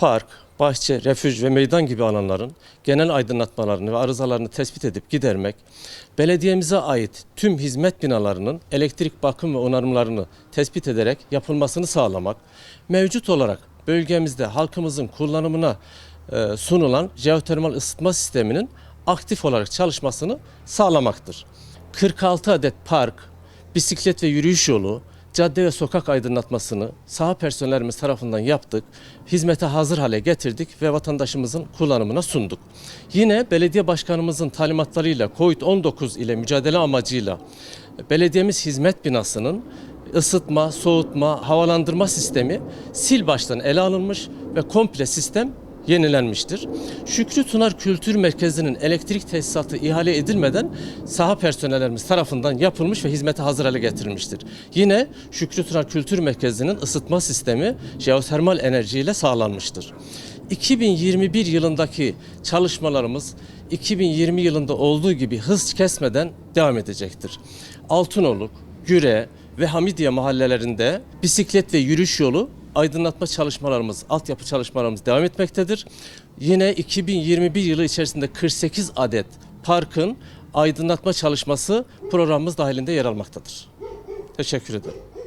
park, bahçe, refüj ve meydan gibi alanların genel aydınlatmalarını ve arızalarını tespit edip gidermek, belediyemize ait tüm hizmet binalarının elektrik bakım ve onarımlarını tespit ederek yapılmasını sağlamak, mevcut olarak bölgemizde halkımızın kullanımına e, sunulan jeotermal ısıtma sisteminin aktif olarak çalışmasını sağlamaktır. 46 adet park, bisiklet ve yürüyüş yolu, cadde ve sokak aydınlatmasını saha personellerimiz tarafından yaptık. Hizmete hazır hale getirdik ve vatandaşımızın kullanımına sunduk. Yine belediye başkanımızın talimatlarıyla COVID-19 ile mücadele amacıyla belediyemiz hizmet binasının ısıtma, soğutma, havalandırma sistemi sil baştan ele alınmış ve komple sistem yenilenmiştir. Şükrü Tunar Kültür Merkezi'nin elektrik tesisatı ihale edilmeden saha personellerimiz tarafından yapılmış ve hizmete hazır hale getirilmiştir. Yine Şükrü Tunar Kültür Merkezi'nin ısıtma sistemi jeotermal enerjiyle sağlanmıştır. 2021 yılındaki çalışmalarımız 2020 yılında olduğu gibi hız kesmeden devam edecektir. Altınoluk, Güre ve Hamidiye mahallelerinde bisiklet ve yürüyüş yolu aydınlatma çalışmalarımız, altyapı çalışmalarımız devam etmektedir. Yine 2021 yılı içerisinde 48 adet parkın aydınlatma çalışması programımız dahilinde yer almaktadır. Teşekkür ederim.